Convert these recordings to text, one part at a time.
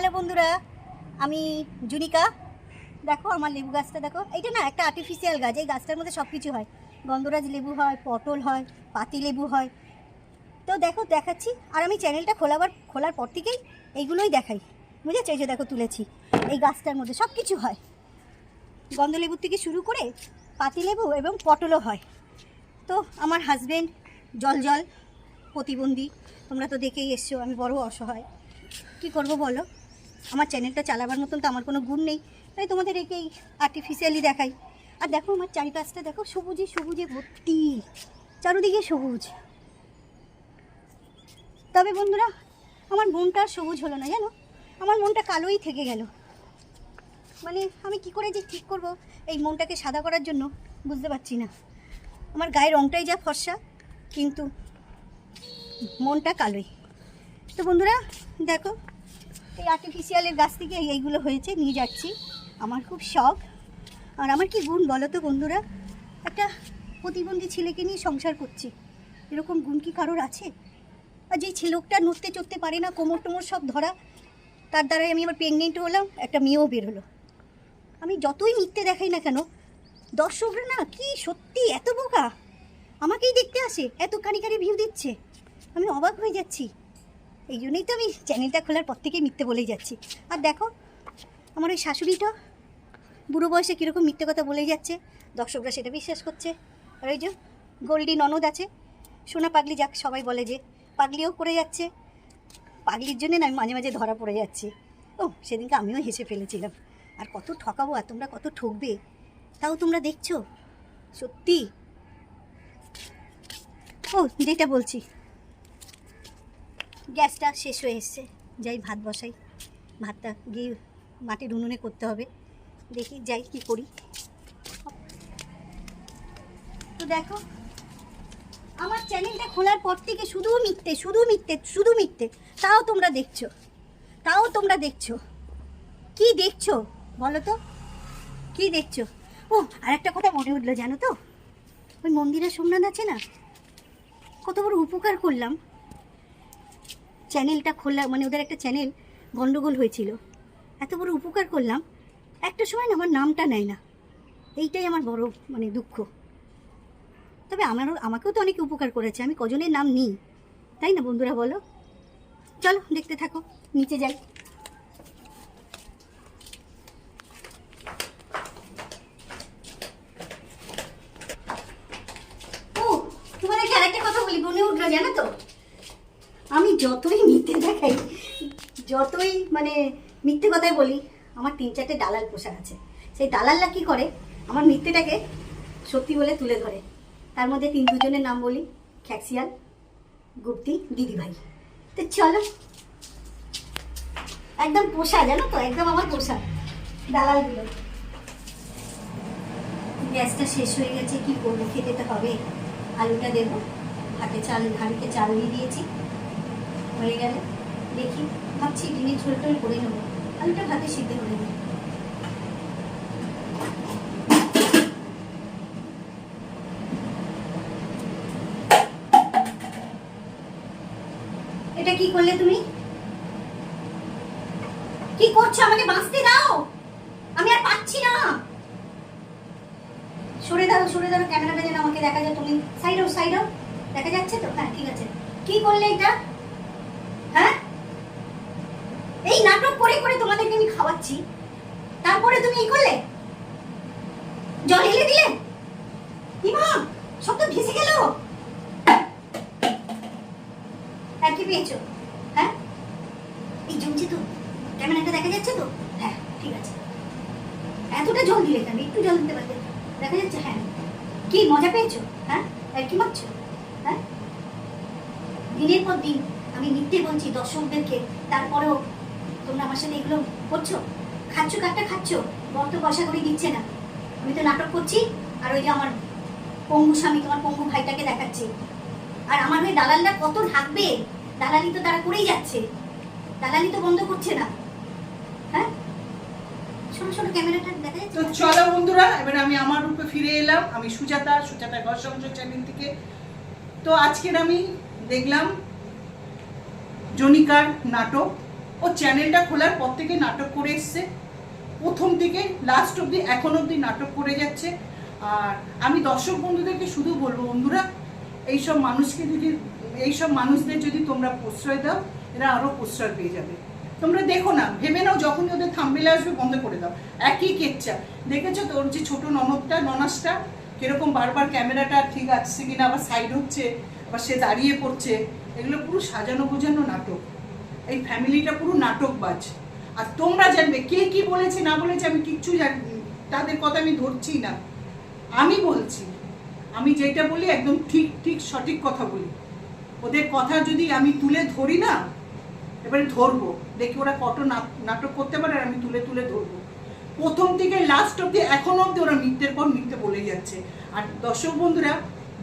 Hello বন্ধুরা, আমি জুনিকা। দেখো আমার লেবু গাছটা, দেখো। এইটা না একটা আর্টিফিশিয়াল গাছ, এই গাছটার মধ্যে সব কিছু হয়। গন্ধরাজ লেবু হয়, পটল হয়, পাতি লেবু হয়। তো দেখো, দেখাচ্ছি। আর আমি চ্যানেলটা খোলাবার, খোলার পর থেকেই এইগুলোই দেখাই। বুঝেছ? এই যে দেখো, তুলেছি। এই গাছটার মধ্যে সব কিছু হয়। গন্ধলেবুর থেকে শুরু করে পাতিলেবু এবং পটলও হয়। তো আমার হাজবেন্ড জল জল প্রতিবন্ধী। তোমরা তো দেখেই এসছো, আমি বড় অসহায়। কি করব বলো? আমার চ্যানেলটা চালাবার মতন তো আমার কোনো গুণ নেই। তাই তোমাদের একেই আর্টিফিশিয়ালি দেখাই। আর দেখো আমার চারিপাশটা দেখো সবুজে সবুজে ভর্তি। চারোদিকে সবুজ। তবে বন্ধুরা, আমার মনটা সবুজ হলো না, জানো? আমার মনটা কালোই থেকে গেল। মানে আমি কি করে যে ঠিক করব? এই মনটাকে সাদা করার জন্য বুঝতে পারছি না। আমার গায়ের রংটাই যা ফর্সা, কিন্তু মনটা কালোই। তো বন্ধুরা, দেখো এই আর্টিফিশিয়ালের গাছ থেকে এই- এইগুলো হয়েছে, নিয়ে যাচ্ছি। আমার খুব শখ। আর আমার কি গুণ বলো তো বন্ধুরা? একটা প্রতিবন্ধী ছেলেকে নিয়ে সংসার করছি। এরকম গুণ কি কারোর আছে? আর যেই ছেলেটা নড়তে চড়তে পারে না, কোমর টোমর সব ধরা, তার দ্বারাই আমি আবার প্রেগনেন্ট হলাম, একটা মেয়েও বের হলো। আমি যতই মিথ্যে দেখাই না কেন, দর্শকরা না কি সত্যি এত বোকা? আমাকেই দেখতে আসে, এত কানি কানি ভিউ দিচ্ছে। আমি অবাক হয়ে যাচ্ছি। এই জন্যই তো আমি চ্যানেলটা খোলার পর থেকেই মিথ্যে বলেই যাচ্ছি। আর দেখো, আমার ওই শাশুড়িটা বুড়ো বয়সে কীরকম মিথ্যে কথা বলেই যাচ্ছে, দর্শকরা সেটা বিশ্বাস করছে। আর ওই যে গোল্ডি ননদ আছে, সোনা পাগলি যাক সবাই বলে যে, পাগলিও করে যাচ্ছে। পাগলির জন্য না আমি মাঝে মাঝে ধরা পড়ে যাচ্ছি। ও, সেদিনকে আমিও হেসে ফেলেছিলাম। আর কত ঠকাবো আর তোমরা কত ঠকবে, তাও তোমরা দেখছ? সত্যি? ও, যেটা বলছি। গ্যাসটা শেষ হয়ে এসছে। যাই ভাত বসাই। ভাতটা গিয়ে মাটির উনুনে করতে হবে। দেখি যাই কি করি। তো দেখো, আমার চ্যানেলটা খোলার পর থেকে শুধু মিথ্যে শুধু মিথ্যে শুধু মিথ্যে। তাও তোমরা দেখছ। তাও তোমরা দেখছ। কি দেখছ? বলো তো। কি দেখছ? ও আর একটা কথা মনে উঠল, জানো তো? ওই মন্দিরের সোমনাথ আছে না? কত বড় উপকার করলাম। চ্যানেলটা খোলা মানে ওদের একটা চ্যানেল গন্ডগোল হয়েছিল। এত বড় উপকার করলাম, একটা সময় না আমার নামটা নেয় না। এইটাই আমার বড় মানে দুঃখ। তবে আমারও, আমাকেও তো অনেক উপকার করেছে, আমি কজনের নাম নিই। তাই না বন্ধুরা বলো? চলো দেখতে থাকো, নিচে যাই ও তোমাদেরকে আরেকটা কথা বলি মনে উঠল জানো তো আমি যতই মিথ্যে দেখাই যতই মানে মিথ্যে কথাই বলি, আমার তিন চারটে দালাল পোশাক আছে। সেই দালালরা কি করে? আমার মিথ্যেটাকে সত্যি বলে তুলে ধরে। তার মধ্যে তিন দুজনের নাম বলি, খ্যাক্সিয়াল, গুপ্তি, দিদিভাই। তো চলো। একদম পোষা, জানো তো? একদম আমার পোষা, দালালগুলো। গ্যাসটা শেষ হয়ে গেছে, কি করব? খেতে তো হবে। আলুটা দেবো। হাতে চাল হাঁড়িতে চাল দিয়ে দিয়েছি। হয়ে গেলে দেখি। ভাবছি ডিমের ঝোল টোল করে নেব। আলুটা ভাতে সিদ্ধ করে দিই এটা কি করলে তুমি? কি করছ? আমাকে বাঁচতে দাও! আমি আর পাচ্ছি না! সরে দাও সরে দাও ক্যামেরাটা যেন আমাকে, দেখা যায় তুমি। সাইড আউট সাইড আউট দেখা যাচ্ছে তো? হ্যাঁ ঠিক আছে। কি করলে এটা হ্যাঁ এই নাটক করে করে তোমাদেরকে আমি খাওয়াচ্ছি। তারপরে তুমি এই করলে? জল ঢেলে দিলে? ইমা, সব তো ভেসে গেল। আর কি পেয়েছ? হ্যাঁ? এই জমছে তো। দেখা যাচ্ছে তো? হ্যাঁ ঠিক আছে। এতটা জল দিলে কেন? একটু জল দিতে পারতে দেখা যাচ্ছে হ্যাঁ। কি, মজা পেয়েছ? হ্যাঁ? আর কি মারছো হ্যাঁ? দিনের পর দিন আমি মিথ্যে বলছি দর্শকদেরকে। তারপরেও আমার সাথে এগুলো করছ? খাচ্ছ? কাটটা খাচ্ছ? বর তো পয়সা করে দিচ্ছে না। আমি তো নাটক করছি, আর ওই যে আমার পঙ্গু স্বামী, তোমার পঙ্গু ভাইটাকে দেখাচ্ছে। আর আমার হয়ে দালালরা কত ঢাকবে দালালি তো তারা করেই যাচ্ছে। দালালি তো বন্ধ করছে না। হ্যাঁ? ক্যামেরাটা তো চলো বন্ধুরা, এবার আমি আমার রূপে ফিরে এলাম। আমি সুজাতা সুজাতা ঘর সংসার চ্যানেল থেকে। তো আজকের আমি দেখলাম জনিকার নাটক। ও চ্যানেলটা খোলার পর থেকে নাটক করে এসছে। প্রথম থেকে লাস্ট অবধি, এখন অবধি নাটক করে যাচ্ছে। আর আমি দর্শক বন্ধুদেরকে শুধু বলব, বন্ধুরা, এইসব মানুষকে যদি, এইসব মানুষদের যদি তোমরা প্রশ্রয় দাও, এরা আরও প্রশ্রয় পেয়ে যাবে। তোমরা দেখো না, ভেবে নাও যখনই ওদের থামবেলে আসবে, বন্ধ করে দাও। একই কেচ্চা দেখেছ তোর যে ছোট ননদটা, ননাসটা, কীরকম বারবার ক্যামেরাটা ঠিক আসছে কিনা, আবার সাইড হচ্ছে, আবার সে দাঁড়িয়ে পড়ছে, এগুলো পুরো সাজানো গোজানো নাটক। এই ফ্যামিলিটা পুরো নাটকবাজ। আর তোমরা জানবে, কে কি বলেছে, না বলেছে, আমি কিচ্ছু জানি, তাদের কথা আমি ধরছি না। আমি বলছি, আমি যেটা বলি একদম ঠিক ঠিক সঠিক কথা বলি। ওদের কথা যদি আমি তুলে ধরি না, এবারে ধরবো। দেখি ওরা কত নাটক করতে পারে আর আমি তুলে তুলে ধরবো। প্রথম থেকে লাস্ট অব্দি এখন অব্দি ওরা মিথ্যের পর মিথ্যে বলে যাচ্ছে। আর দর্শক বন্ধুরা,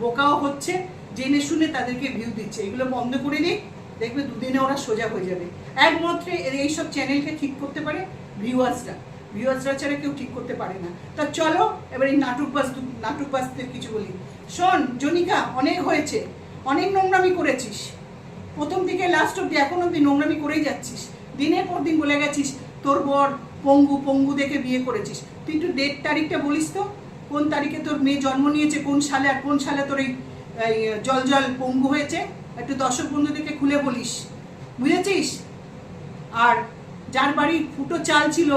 বোকাও হচ্ছে, জেনে শুনে তাদেরকে ভিউ দিচ্ছে। এগুলো বন্ধ করে দিই। দেখবে দুদিনে ওরা সোজা হয়ে যাবে। একমাত্র এইসব চ্যানেলকে ঠিক করতে পারে ভিউয়ার্সরা ভিউয়ার্সরা ছাড়া কেউ ঠিক করতে পারে না। তা চলো, এবার এই নাটকবাজ দু- নাটকবাজদের কিছু বলি। শোন, জনিকা, অনেক হয়েছে। অনেক নোংরামি করেছিস। প্রথম থেকে লাস্ট অব্দি এখন অব্দি নোংরামি করেই যাচ্ছিস। দিনের পর দিন বলে গেছিস, তোর বর পঙ্গু পঙ্গু দেখে বিয়ে করেছিস। তুই একটু ডেট তারিখটা বলিস তো। কোন তারিখে তোর মেয়ে জন্ম নিয়েছে, কোন সালে আর কোন সালে তোর এই জল জল পঙ্গু হয়েছে? একটু দর্শক বন্ধুদেরকে খুলে বলিস। বুঝেছিস? আর যার বাড়ি ফুটো চাল ছিল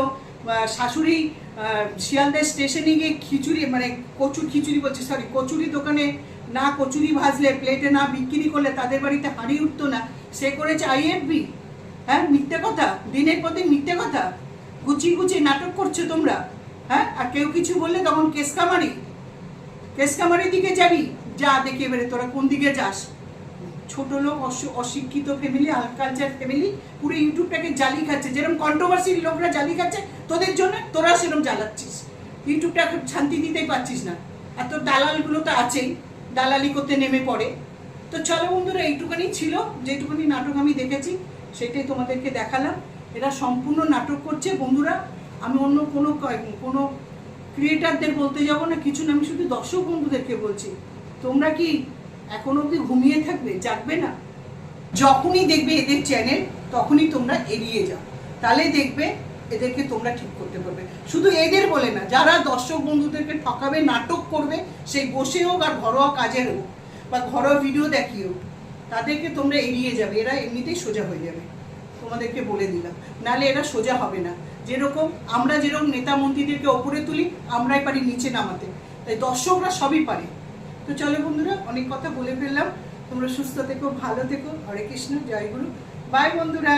শাশুড়ি আহ, শিয়ালদা স্টেশনে গিয়ে খিচুড়ি মানে কচুর খিচুড়ি বলছি সরি কচুরি দোকানে না কচুরি ভাজলে প্লেটে না বিক্রি করলে তাদের বাড়িতে হাঁড়ি উঠতো না। সে করেছে আইএফবি হ্যাঁ মিথ্যে কথা? দিনের পর দিন মিথ্যে কথা? গুছিয়ে গুছিয়ে নাটক করছ তোমরা? হ্যাঁ আর কেউ কিছু বললে তখন কেস কামারি কেস কামারির দিকে যাবি? যা দেখে এবারে তোরা কোন দিকে যাস? ছোট লোক, অশ- অশিক্ষিত ফ্যামিলি আনকালচার ফ্যামিলি পুরো ইউটিউবটাকে জালি খাচ্ছে। যেরকম কন্ট্রোভার্সির লোকরা জালি খাচ্ছে, তোদের জন্য তোরা সেরকম জ্বালাচ্ছিস। ইউটিউবটা শান্তি দিতেই পারছিস না। আর তোর দালালগুলো তো আছেই, দালালি করতে নেমে পড়ে। তো চলো বন্ধুরা, এইটুখানি ছিল। যেটুকুনি নাটক আমি দেখেছি, সেটাই তোমাদেরকে দেখালাম। এরা সম্পূর্ণ নাটক করছে। বন্ধুরা, আমি অন্য কোনো কোনো ক্রিয়েটারদের বলতে যাব না। কিছু না, আমি শুধু দর্শক বন্ধুদেরকে বলছি। তোমরা কি এখন অবধি ঘুমিয়ে থাকবে, জাগবে না। যখনই দেখবে এদের চ্যানেল তখনই তোমরা এড়িয়ে যাও। তাহলে দেখবে এদেরকে তোমরা ঠিক করতে পারবে। শুধু এদের বলে না, যারা দর্শক বন্ধুদেরকে ঠকাবে, নাটক করবে, সেই বসে হোক আর ঘরোয়া কাজের হোক, বা ঘরোয়া ভিডিও দেখিয়ে হোক, তাদেরকে তোমরা এড়িয়ে যাবে। এরা এমনিতেই সোজা হয়ে যাবে। তোমাদেরকে বলে দিলাম। নালে এরা সোজা হবে না। যেরকম আমরা যেরকম নেতা মন্ত্রীদেরকে ওপরে তুলি, আমরাই পারি নিচে নামাতে। তাই দর্শকরা সবই পারে। তো চলো বন্ধুরা, অনেক কথা বলে ফেললাম। তোমরা সুস্থ থেকো, ভালো থেকো। হরে কৃষ্ণ, জয় গুরু। বাই বন্ধুরা।